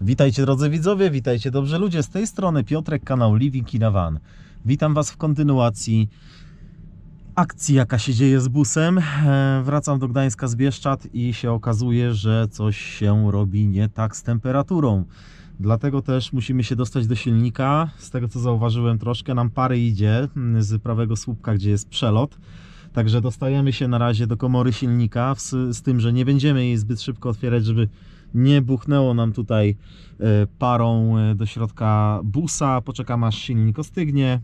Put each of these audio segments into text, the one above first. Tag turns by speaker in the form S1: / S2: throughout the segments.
S1: Witajcie drodzy widzowie, witajcie dobrzy ludzie. Z tej strony Piotrek, kanał Living in a Van. Witam Was w kontynuacji akcji, jaka się dzieje z busem. E, Wracam do Gdańska z Bieszczad i się okazuje, że coś się robi nie tak z temperaturą. Dlatego też musimy się dostać do silnika. Z tego co zauważyłem, troszkę nam pary idzie mm, z prawego słupka, gdzie jest przelot. Także dostajemy się na razie do komory silnika, z tym, że nie będziemy jej zbyt szybko otwierać, żeby nie buchnęło nam tutaj e, parą e, do środka busa. Poczekamy aż silnik ostygnie,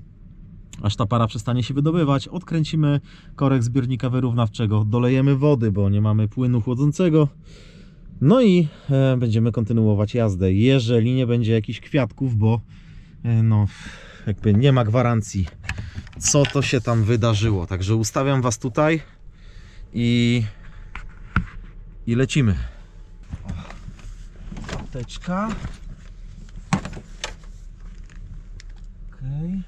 S1: aż ta para przestanie się wydobywać. Odkręcimy korek zbiornika wyrównawczego, dolejemy wody, bo nie mamy płynu chłodzącego. No i e, będziemy kontynuować jazdę. Jeżeli nie będzie jakichś kwiatków, bo no jakby nie ma gwarancji, co to się tam wydarzyło. Także ustawiam Was tutaj i, i lecimy. Apteczka. Okej.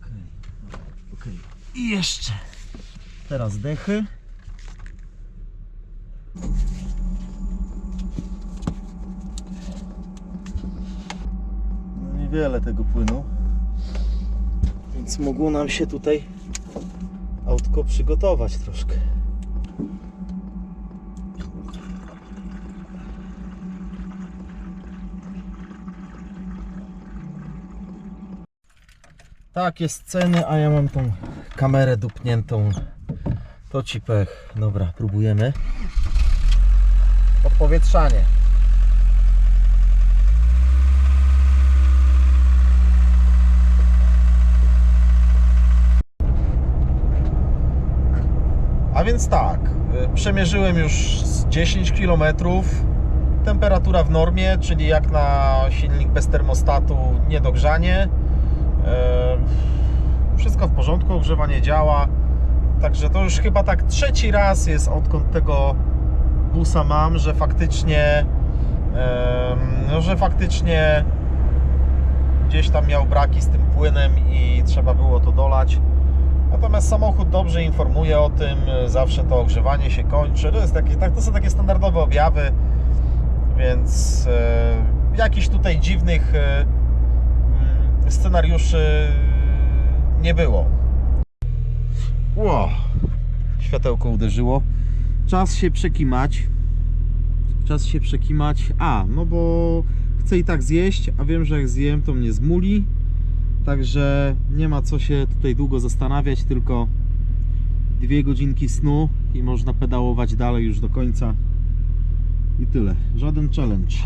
S1: Okej. Okej. I jeszcze. Teraz dechy. No niewiele tego płynu. Więc mogło nam się tutaj autko przygotować troszkę. Takie sceny, a ja mam tą kamerę dupniętą. To ci pech. Dobra, próbujemy. Odpowietrzanie. A więc tak, y, przemierzyłem już z 10 km. Temperatura w normie, czyli jak na silnik bez termostatu, niedogrzanie. E, Wszystko w porządku, ogrzewanie działa. Także to już chyba tak trzeci raz jest odkąd tego busa mam, że faktycznie em, no, że faktycznie gdzieś tam miał braki z tym płynem i trzeba było to dolać. Natomiast samochód dobrze informuje o tym, zawsze to ogrzewanie się kończy. To, jest takie, tak, to są takie standardowe objawy, więc e, jakichś tutaj dziwnych e, scenariuszy nie było. Ło, światełko uderzyło. Czas się przekimać. Czas się przekimać. A, no bo chcę i tak zjeść, a wiem, że jak zjem, to mnie zmuli. Także nie ma co się tutaj długo zastanawiać, tylko dwie godzinki snu i można pedałować dalej już do końca. I tyle. Żaden challenge.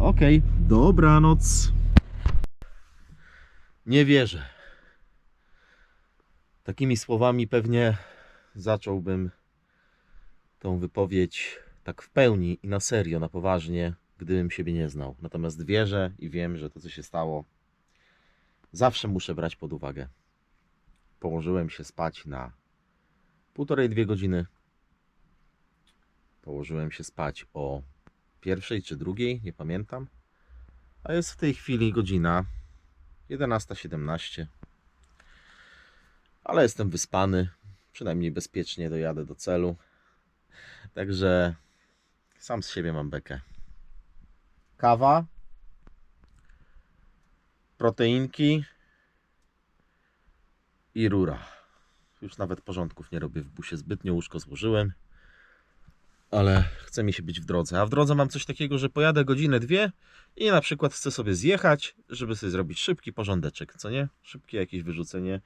S1: Okej, dobranoc. Nie wierzę. Takimi słowami pewnie zacząłbym tą wypowiedź tak w pełni i na serio, na poważnie, gdybym siebie nie znał. Natomiast wierzę i wiem, że to, co się stało, zawsze muszę brać pod uwagę. Położyłem się spać na półtorej, dwie godziny. Położyłem się spać o pierwszej czy drugiej, nie pamiętam. A jest w tej chwili godzina 11.17. Ale jestem wyspany, przynajmniej bezpiecznie dojadę do celu. Także sam z siebie mam bekę. Kawa, proteinki i rura. Już nawet porządków nie robię w busie, zbytnio łóżko złożyłem. Ale chce mi się być w drodze. A w drodze mam coś takiego, że pojadę godzinę, dwie i na przykład chcę sobie zjechać, żeby sobie zrobić szybki porządeczek, co nie? Szybkie jakieś wyrzucenie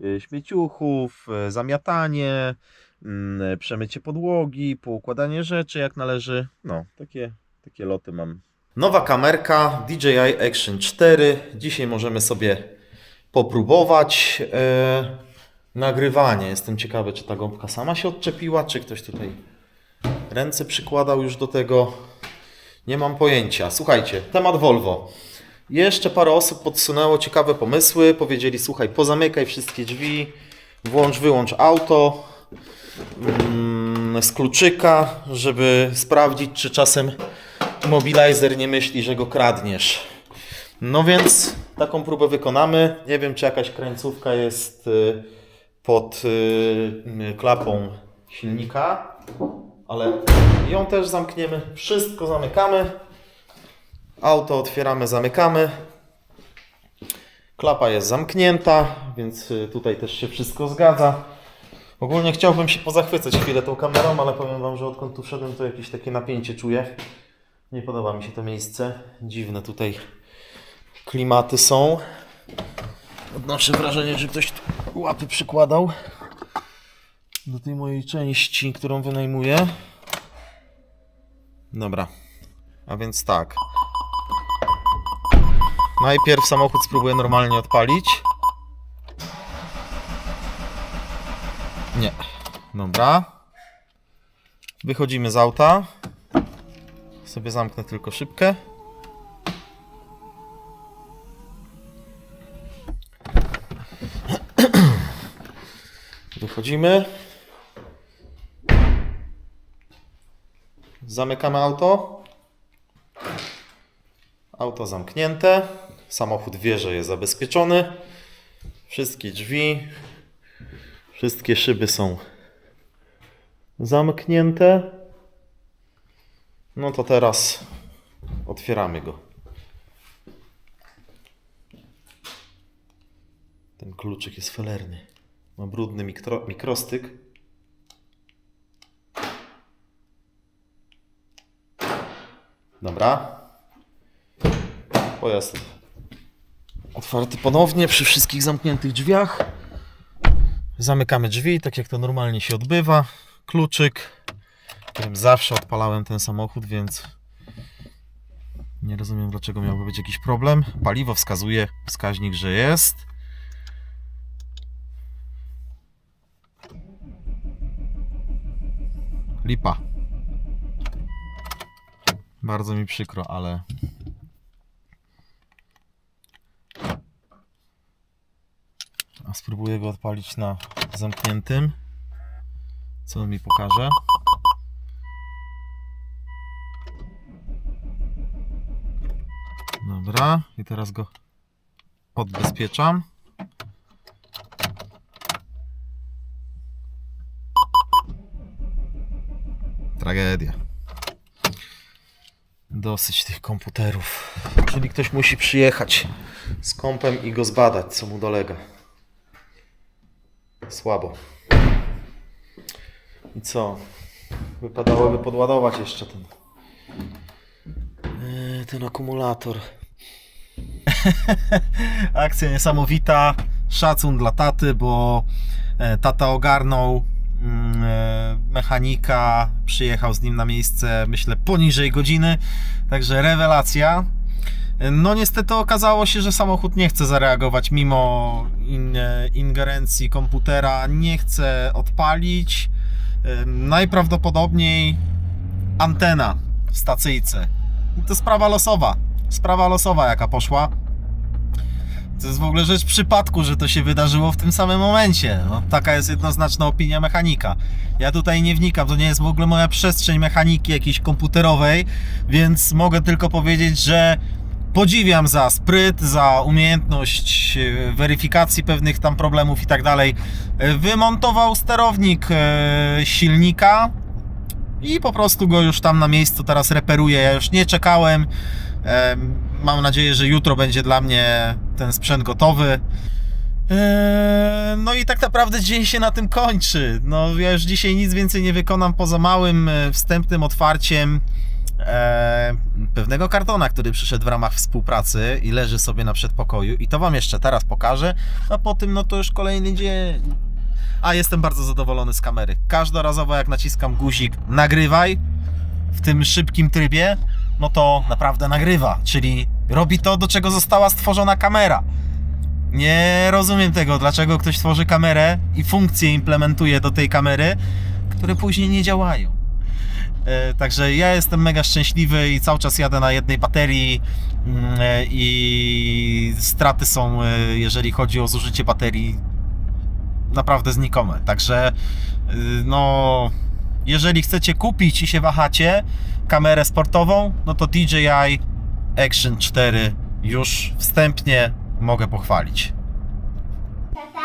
S1: y, śmieciuchów, y, zamiatanie, mm, przemycie podłogi, poukładanie rzeczy jak należy. No, takie, takie loty mam. Nowa kamerka DJI Action 4. Dzisiaj możemy sobie popróbować e, nagrywanie. Jestem ciekawy, czy ta gąbka sama się odczepiła, czy ktoś tutaj ręce przykładał już do tego. Nie mam pojęcia. Słuchajcie, temat Volvo. Jeszcze parę osób podsunęło ciekawe pomysły. Powiedzieli: Słuchaj, pozamykaj wszystkie drzwi, włącz, wyłącz auto mm, z kluczyka, żeby sprawdzić, czy czasem mobilizer nie myśli, że go kradniesz. No więc taką próbę wykonamy. Nie wiem, czy jakaś krańcówka jest y, pod y, klapą silnika, ale ją też zamkniemy. Wszystko zamykamy. Auto otwieramy, zamykamy. Klapa jest zamknięta, więc y, tutaj też się wszystko zgadza. Ogólnie chciałbym się pozachwycać chwilę tą kamerą, ale powiem Wam, że odkąd tu wszedłem, to jakieś takie napięcie czuję. Nie podoba mi się to miejsce. Dziwne tutaj klimaty są. Odnoszę wrażenie, że ktoś łapy przykładał do tej mojej części, którą wynajmuję. Dobra. A więc tak. Najpierw samochód spróbuję normalnie odpalić. Nie. Dobra. Wychodzimy z auta. Sobie zamknę tylko szybkę. Wychodzimy. Zamykamy auto. Auto zamknięte. Samochód wie, że jest zabezpieczony. Wszystkie drzwi, wszystkie szyby są zamknięte. No to teraz otwieramy go. Ten kluczyk jest felerny. Ma brudny mikro, mikrostyk. Dobra. Pojazd otwarty ponownie przy wszystkich zamkniętych drzwiach. Zamykamy drzwi, tak jak to normalnie się odbywa. Kluczyk, którym zawsze odpalałem ten samochód, więc nie rozumiem dlaczego miałby być jakiś problem. Paliwo wskazuje wskaźnik, że jest. Lipa. Bardzo mi przykro, ale A spróbuję go odpalić na zamkniętym. Co on mi pokaże? Dobra, i teraz go odbezpieczam. Tragedia. Dosyć tych komputerów. Czyli ktoś musi przyjechać z kompem i go zbadać, co mu dolega. Słabo. I co? Wypadałoby podładować jeszcze ten. Yy, ten akumulator. Akcja niesamowita. Szacun dla taty, bo e, tata ogarnął e, mechanika, przyjechał z nim na miejsce, myślę, poniżej godziny. Także rewelacja. No niestety okazało się, że samochód nie chce zareagować mimo in, ingerencji komputera, nie chce odpalić. Najprawdopodobniej antena w stacyjce. To sprawa losowa. Sprawa losowa jaka poszła. To jest w ogóle rzecz przypadku, że to się wydarzyło w tym samym momencie. No, taka jest jednoznaczna opinia mechanika. Ja tutaj nie wnikam, to nie jest w ogóle moja przestrzeń mechaniki jakiejś komputerowej, więc mogę tylko powiedzieć, że podziwiam za spryt, za umiejętność e, weryfikacji pewnych tam problemów i tak dalej. E, Wymontował sterownik e, silnika i po prostu go już tam na miejscu teraz reperuję. Ja już nie czekałem. Mam nadzieję, że jutro będzie dla mnie ten sprzęt gotowy. Eee, No i tak naprawdę dzień się na tym kończy. No ja już dzisiaj nic więcej nie wykonam poza małym e, wstępnym otwarciem e, pewnego kartona, który przyszedł w ramach współpracy i leży sobie na przedpokoju i to wam jeszcze teraz pokażę, a po tym no to już kolejny dzień. A jestem bardzo zadowolony z kamery. Każdorazowo jak naciskam guzik nagrywaj w tym szybkim trybie, no to naprawdę nagrywa, czyli robi to, do czego została stworzona kamera. Nie rozumiem tego, dlaczego ktoś tworzy kamerę i funkcje implementuje do tej kamery, które później nie działają. E, Także ja jestem mega szczęśliwy i cały czas jadę na jednej baterii mm, e, i straty są, e, jeżeli chodzi o zużycie baterii, naprawdę znikome. Także no, jeżeli chcecie kupić i się wahacie kamerę sportową, no to DJI Action 4 już wstępnie mogę pochwalić.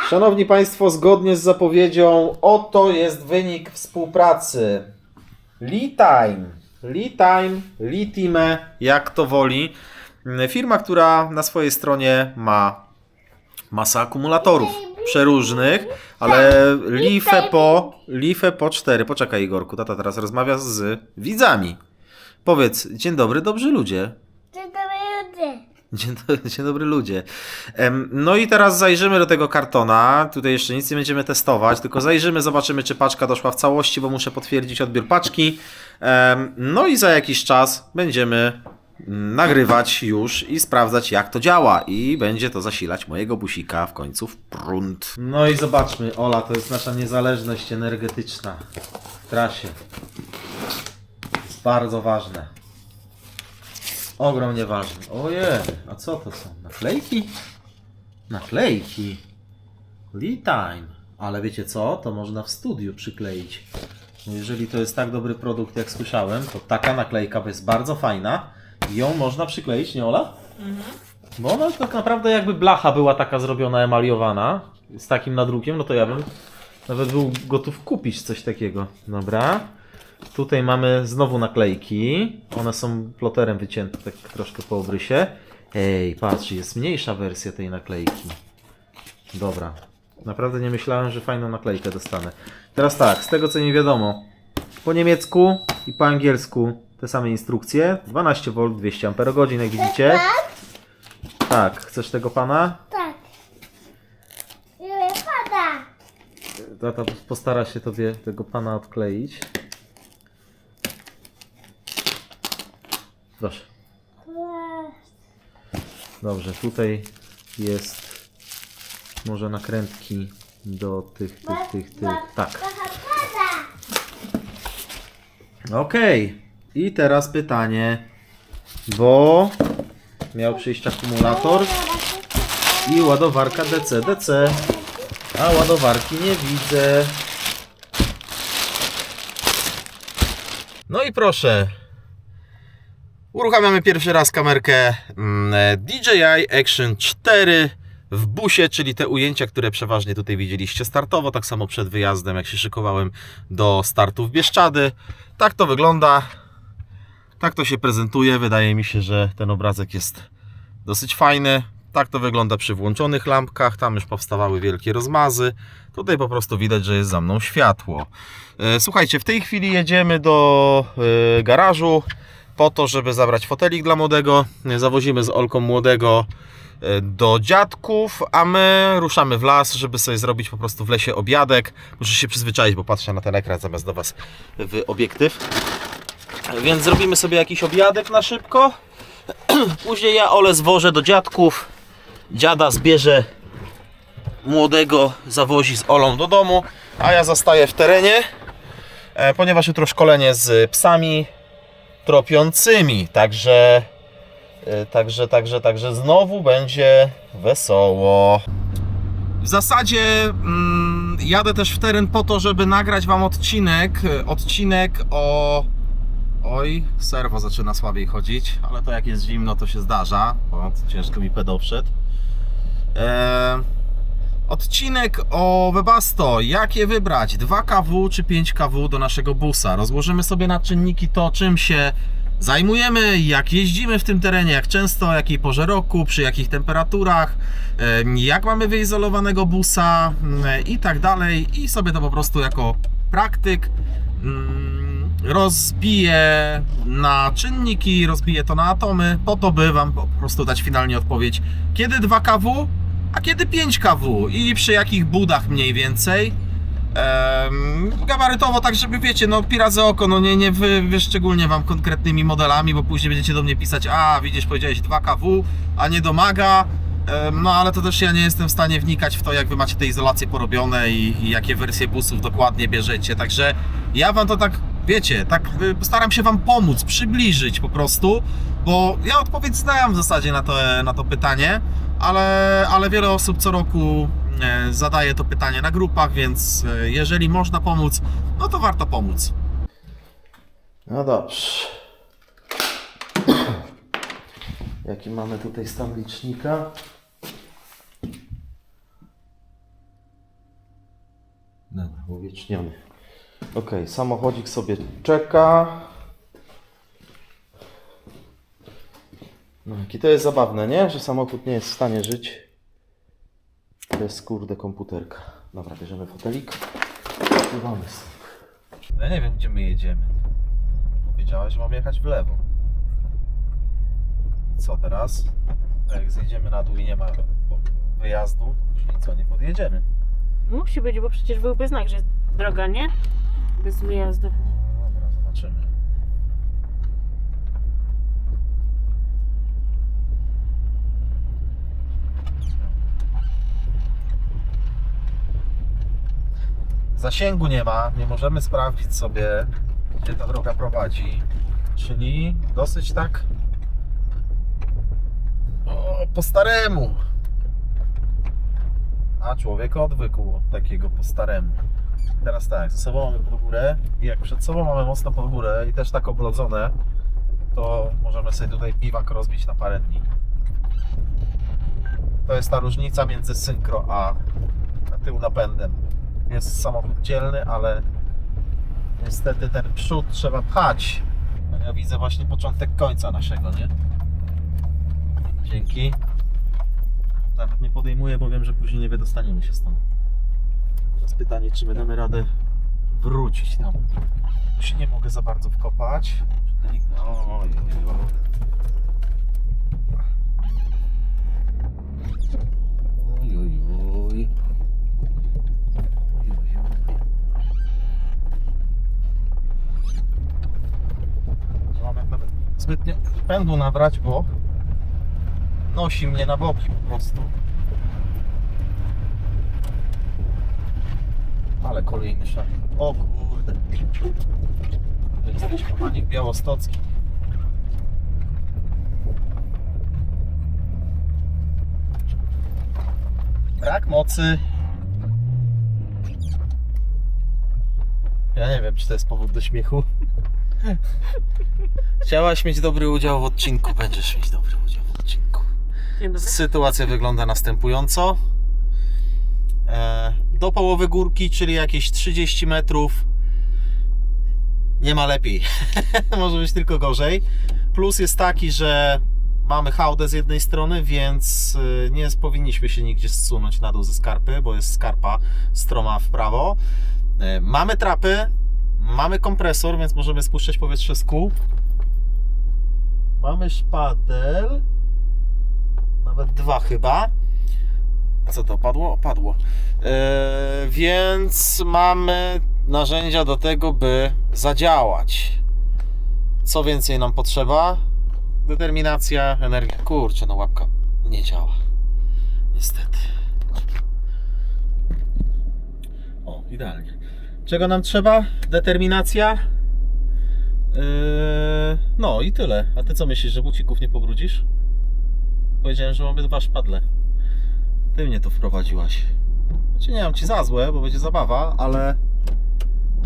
S1: Szanowni Państwo, zgodnie z zapowiedzią, oto jest wynik współpracy. Litime. Litime, Litime, jak to woli. Firma, która na swojej stronie ma masę akumulatorów przeróżnych, ale Life po, Life po 4. Poczekaj Igorku, tata teraz rozmawia z widzami. Powiedz, dzień dobry, dobrzy ludzie.
S2: Dzień dobry ludzie.
S1: Dzień, do, dzień dobry ludzie. No i teraz zajrzymy do tego kartona. Tutaj jeszcze nic nie będziemy testować, tylko zajrzymy, zobaczymy, czy paczka doszła w całości, bo muszę potwierdzić odbiór paczki. No i za jakiś czas będziemy nagrywać już i sprawdzać, jak to działa. I będzie to zasilać mojego busika w końcu w prąd. No i zobaczmy, Ola, to jest nasza niezależność energetyczna w trasie. Jest bardzo ważne. Ogromnie ważne. Ojej, a co to są? Naklejki? Naklejki. Lee time. Ale wiecie co? To można w studiu przykleić. No jeżeli to jest tak dobry produkt, jak słyszałem, to taka naklejka jest bardzo fajna. I ją można przykleić, nie Ola? Bo ona tak naprawdę jakby blacha była taka zrobiona, emaliowana, z takim nadrukiem, no to ja bym nawet był gotów kupić coś takiego. Dobra. Tutaj mamy znowu naklejki. One są ploterem wycięte tak troszkę po obrysie. Ej, patrz, jest mniejsza wersja tej naklejki. Dobra. Naprawdę nie myślałem, że fajną naklejkę dostanę. Teraz tak, z tego co nie wiadomo. Po niemiecku i po angielsku te same instrukcje. 12V, 200 Ah, jak widzicie. Tak, chcesz tego pana?
S2: Tak. Nie pada.
S1: Tata postara się tobie tego pana odkleić. Proszę. Dobrze, tutaj jest może nakrętki do tych, tych, tych, tych. Tak. Okej. I teraz pytanie, bo miał przyjść akumulator i ładowarka DC, DC. A ładowarki nie widzę. No i proszę. Uruchamiamy pierwszy raz kamerkę mm, DJI Action 4 w busie, czyli te ujęcia, które przeważnie tutaj widzieliście startowo, tak samo przed wyjazdem, jak się szykowałem do startu w Bieszczady. Tak to wygląda. Tak to się prezentuje. Wydaje mi się, że ten obrazek jest dosyć fajny. Tak to wygląda przy włączonych lampkach. Tam już powstawały wielkie rozmazy. Tutaj po prostu widać, że jest za mną światło. E, Słuchajcie, w tej chwili jedziemy do e, garażu po to, żeby zabrać fotelik dla młodego. Zawozimy z Olką młodego e, do dziadków, a my ruszamy w las, żeby sobie zrobić po prostu w lesie obiadek. Muszę się przyzwyczaić, bo patrzę na ten ekran zamiast do Was w obiektyw. Więc zrobimy sobie jakiś obiadek na szybko. Później ja Ole zwożę do dziadków. Dziada zbierze młodego, zawozi z Olą do domu, a ja zostaję w terenie, e, ponieważ jutro szkolenie z psami tropiącymi. Także, e, także, także, także znowu będzie wesoło. W zasadzie mm, jadę też w teren po to, żeby nagrać Wam odcinek, e, odcinek o Oj, serwo zaczyna słabiej chodzić, ale to jak jest zimno, to się zdarza. O, ciężko mi pedał. Eee, odcinek o Webasto. Jak je wybrać? 2kW czy 5kW do naszego busa? Rozłożymy sobie na czynniki to, czym się zajmujemy, jak jeździmy w tym terenie, jak często, jakiej porze roku, przy jakich temperaturach, em, jak mamy wyizolowanego busa mm, i tak dalej. I sobie to po prostu jako praktyk mm, rozbiję na czynniki, rozbiję to na atomy, po to by Wam po prostu dać finalnie odpowiedź, kiedy 2kW, a kiedy 5kW i przy jakich budach mniej więcej. Em, gabarytowo, tak żeby wiecie, no piraze oko, no nie, nie wy, wyszczególnię Wam konkretnymi modelami, bo później będziecie do mnie pisać, a widzisz, powiedziałeś 2kW, a nie domaga. Em, No ale to też ja nie jestem w stanie wnikać w to, jak Wy macie te izolacje porobione i, i jakie wersje busów dokładnie bierzecie, także ja Wam to tak, wiecie, tak y, staram się Wam pomóc, przybliżyć po prostu, bo ja odpowiedź znałem w zasadzie na to, na to pytanie, ale, ale wiele osób co roku e, zadaje to pytanie na grupach, więc e, jeżeli można pomóc, no to warto pomóc. No dobrze. Jaki mamy tutaj stan licznika? Dobra, uwieczniony. Okej, samochodzik sobie czeka. No, jakie to jest zabawne, nie? Że samochód nie jest w stanie żyć bez kurde komputerka. Dobra, bierzemy fotelik. Pływamy stąd. Ja nie wiem, gdzie my jedziemy. Powiedziałeś, że mam jechać w lewo. I co teraz? Jak zjedziemy na dół i nie ma wyjazdu, później co, nie podjedziemy.
S3: Musi być, bo przecież byłby znak, że jest droga, nie? Bez wyjazdu.
S1: Zasięgu nie ma, nie możemy sprawdzić sobie, gdzie ta droga prowadzi. Czyli dosyć tak o, po staremu. A człowiek odwykł od takiego po staremu. Teraz tak, ze sobą mamy pod górę i jak przed sobą mamy mocno pod górę i też tak oblodzone, to możemy sobie tutaj biwak rozbić na parę dni. To jest ta różnica między synchro a tył napędem. Jest samochód dzielny, ale niestety ten przód trzeba pchać. Ja widzę właśnie początek końca naszego, nie? Dzięki. Nawet nie podejmuję, bo wiem, że później nie wydostaniemy się stąd. Teraz pytanie, czy my damy radę wrócić tam. Się nie mogę za bardzo wkopać. Oj, oj, oj. Oj, oj, oj. Oj, oj, oj. Nie mam jak nawet zbytnio pędu nabrać, bo nosi mnie na boki po prostu. Ale kolejny szak. O kurde. Jesteś kochani w Białostockim. Brak mocy. Ja nie wiem, czy to jest powód do śmiechu. Chciałaś mieć dobry udział w odcinku, będziesz mieć dobry udział w odcinku. Sytuacja wygląda następująco. E, Do połowy górki, czyli jakieś 30 metrów, nie ma lepiej. Może być tylko gorzej. Plus jest taki, że mamy hałdę z jednej strony, więc y, nie powinniśmy się nigdzie zsunąć na dół ze skarpy, bo jest skarpa stroma w prawo. E, Mamy trapy, mamy kompresor, więc możemy spuszczać powietrze z kół. Mamy szpadel. Nawet dwa chyba. Co to padło? Padło. Yy, więc mamy narzędzia do tego, by zadziałać. Co więcej nam potrzeba? Determinacja, energia. Kurczę, no łapka nie działa. Niestety. O, idealnie. Czego nam trzeba? Determinacja. Yy, no i tyle. A ty co myślisz, że bucików nie pobrudzisz? Powiedziałem, że mamy dwa szpadle. Ty mnie tu wprowadziłaś. Znaczy nie mam ci za złe, bo będzie zabawa, ale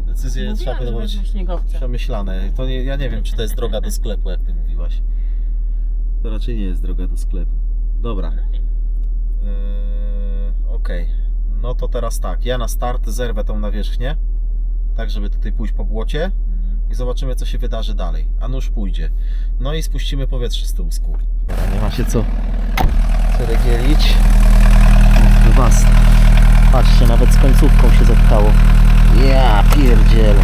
S1: decyzje trzeba
S3: Mówiłam, że
S1: podejmować
S3: wezmę śmigłowce.
S1: przemyślane. To nie, ja nie wiem, czy to jest droga do sklepu, jak ty mówiłaś. To raczej nie jest droga do sklepu. Dobra. Eee, Okej. No to teraz tak. Ja na start zerwę tą nawierzchnię. Tak, żeby tutaj pójść po błocie
S3: Mhm.
S1: i zobaczymy, co się wydarzy dalej. A nóż pójdzie. No i spuścimy powietrze z tyłu skór. Nie ma się co ceregielić. Patrzcie, nawet z końcówką się zatkało. Ja pierdzielę.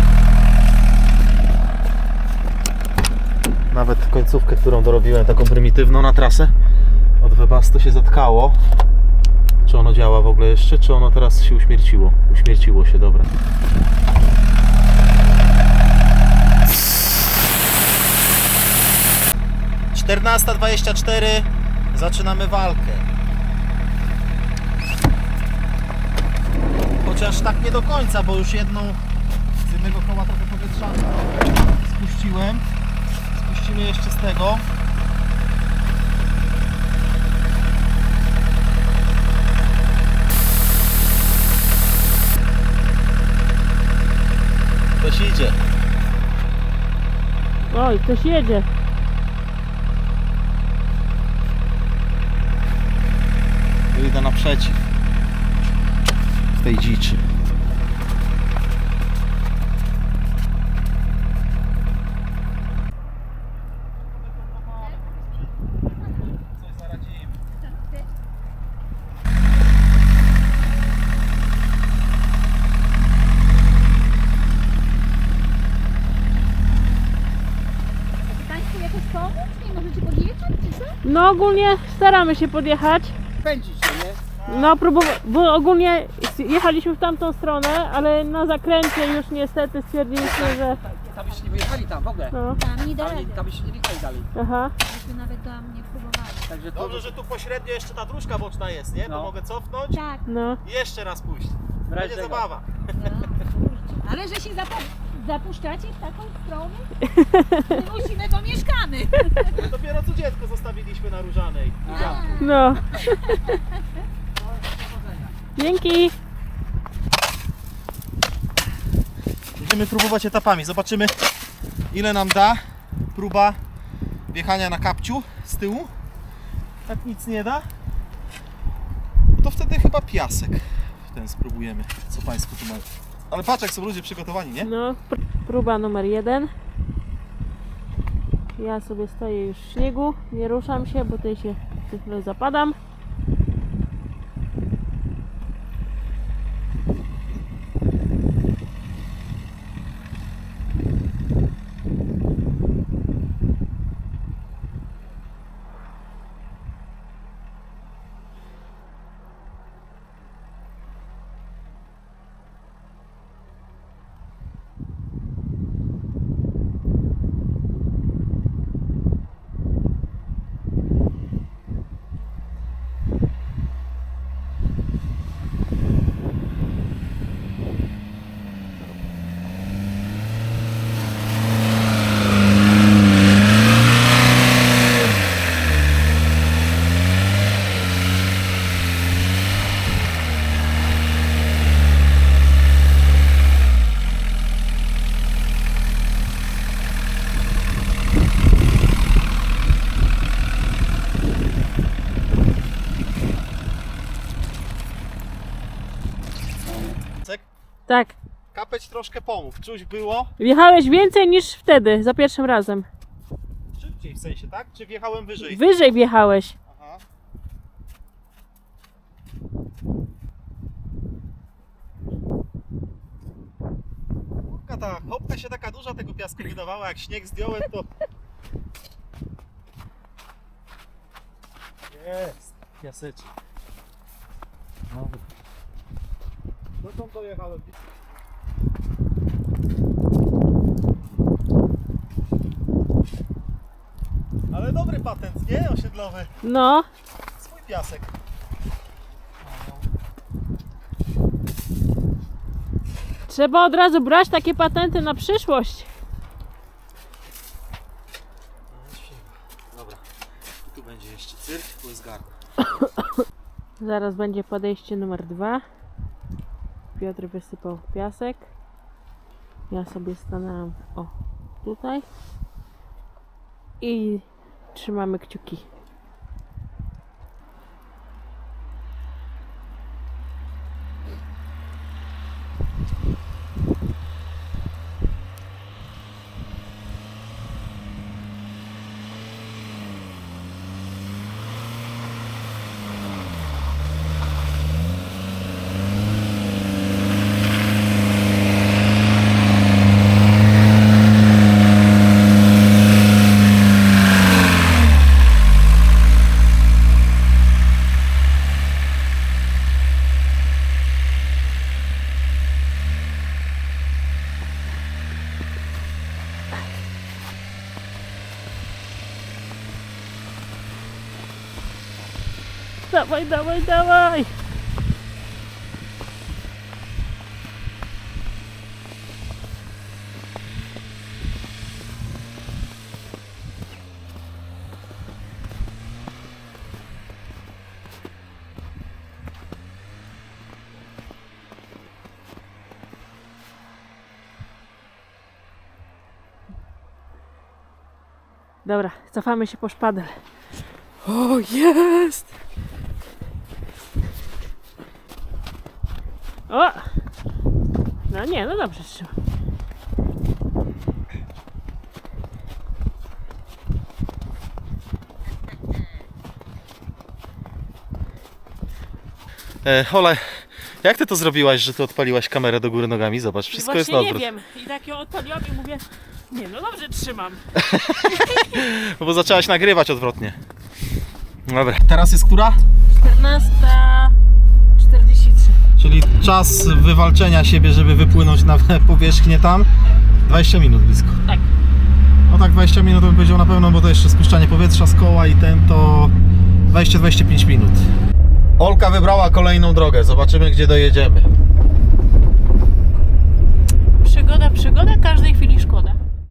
S1: Nawet końcówkę, którą dorobiłem, taką prymitywną na trasę od Webasto się zatkało. Czy ono działa w ogóle jeszcze, czy ono teraz się uśmierciło? Uśmierciło się, dobra. Czternasta dwadzieścia. Zaczynamy walkę. Chociaż tak nie do końca, bo już jedną z jednego koła trochę powietrza spuściłem. Spuścimy jeszcze z tego. Ktoś idzie.
S3: Oj, ktoś jedzie.
S1: Idę naprzeciw tej dziczy. Państwo?
S3: No ogólnie staramy się podjechać.
S4: Pędzić się, nie?
S3: No próbowa- bo ogólnie jechaliśmy w tamtą stronę, ale na zakręcie już niestety stwierdziliśmy, że...
S4: Tam byście nie wyjechali tam w ogóle.
S3: No,
S5: Tam nie
S4: Tam,
S5: daleko,
S4: nie- tam byście nie wjechali dalej.
S3: aha.
S5: myśmy nawet tam nie próbowali.
S4: Także to
S1: Dobrze, że tu pośrednio jeszcze ta dróżka boczna jest, nie? To
S4: No.
S1: mogę cofnąć
S5: Tak,
S3: No,
S1: i jeszcze raz pójść.
S4: w razie
S1: Będzie
S4: tego.
S1: zabawa.
S5: no, kurczę. Ale że się zapa- zapuszczacie w taką stronę? My musimy, bo mieszkamy.
S1: My dopiero co dziecko zostawiliśmy na Różanej.
S5: A,
S3: no. Dzięki.
S1: Będziemy próbować etapami. Zobaczymy ile nam da próba wjechania na kapciu z tyłu. Jak nic nie da, to wtedy chyba piasek. Ten spróbujemy, co Państwo tu mają. Ale patrz jak są ludzie przygotowani, nie?
S3: No, pr- próba numer jeden. Ja sobie stoję już w śniegu, nie ruszam się, bo tutaj się zapadam. Tak.
S1: Kapeć troszkę pomów. Czuć było
S3: Wjechałeś więcej niż wtedy, za pierwszym razem.
S1: szybciej w sensie, tak? Czy wjechałem wyżej?
S3: Wyżej wjechałeś.
S1: Aha. Kurka, ta chopka się taka duża tego piasku wydawała, jak śnieg zdjąłem to... Jest, piaseczek. Dotąd dojechałem. Ale dobry patent, nie? Osiedlowy.
S3: No,
S1: Swój piasek.
S3: trzeba od razu brać takie patenty na przyszłość.
S1: Dobra. Tu będzie jeszcze cyrk, tu jest garb.
S3: Zaraz będzie podejście numer dwa. Piotr wysypał piasek. Ja sobie stanęłam o tutaj. I trzymamy kciuki. Dawaj, dawaj, dawaj! Dobra, cofamy się po szpadel. O, jest! O! No nie, no dobrze trzymam.
S1: E, Ola, jak ty to zrobiłaś, że ty odpaliłaś kamerę do góry nogami? Zobacz, wszystko jest na odwrót.
S3: nie wiem. I tak ją odpaliłam i mówię, nie no dobrze trzymam.
S1: No bo zaczęłaś nagrywać odwrotnie. Dobra, teraz jest która?
S3: 14.43.
S1: Czyli czas wywalczenia siebie, żeby wypłynąć na powierzchnię tam 20 minut blisko.
S3: Tak.
S1: No tak 20 minut bym powiedział na pewno, bo to jeszcze spuszczanie powietrza z koła i ten to 20-25 minut. Olka wybrała kolejną drogę, zobaczymy gdzie dojedziemy.
S3: Przygoda, przygoda, każdej chwili szkoda.